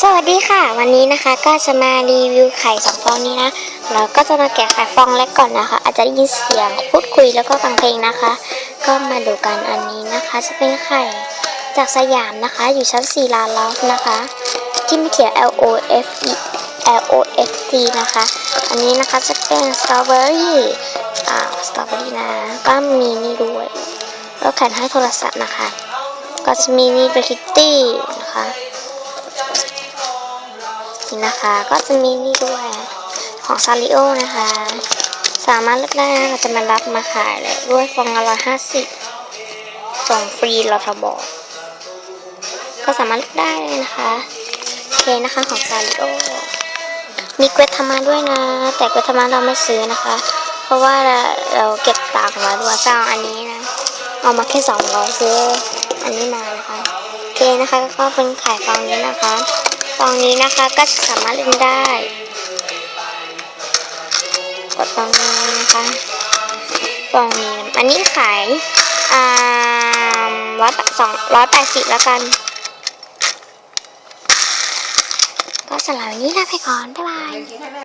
สวัสดีค่ะ วันนี้นะคะก็จะมารีวิวไข่สองฟองนี้นะเราก็จะมาแกะไข่ฟองแรกก่อนนะคะ อาจจะได้ยินเสียงพูดคุยแล้วก็ฟังเพลงนะคะ ก็มาดูกันอันนี้นะคะ จะเป็นไข่จากสยามนะคะ อยู่ชั้น4ลาลอฟนะคะ ที่มีเขียน L O F E L O F T นะคะ อันนี้นะคะจะเป็นสตรอเบอรี่อ่าสตรอเบอรี่นะก็มีนี่ด้วยแล้วแขนให้โทรศัพท์นะคะ ก็จะมีนี่เป็นคิตตี้นะคะ นี่นะคะ ก็จะมีนี่ด้วยของซาริโอนะคะ สามารถเลือกได้นะเราจะมารับมาขายเลยด้วยฟองละร้อยห้าสิบส่งฟรีเราทบอกก็สามารถเลือกได้เลยนะคะโอเคนะคะของซาริโอมีเกวทามาด้วยนะ แต่เกวทามาเราไม่ซื้อนะคะ เพราะว่าเราเราเก็บตังค์มาด้วยเจ้าอันนี้นะ เอามาแค่สองร้อยซื้ออันนี้มานะคะโอเคนะคะก็เป็นขายฟองนี้นะคะ ฟองนี้นะคะก็สามารถเล่นได้ กดฟองนี้นะคะฟองนี้อันนี้ขายอ่าร้อยสองร้อยแปดสิบแล้วกัน ก็สำหรับวันนี้ลาไปก่อน บ๊ายบาย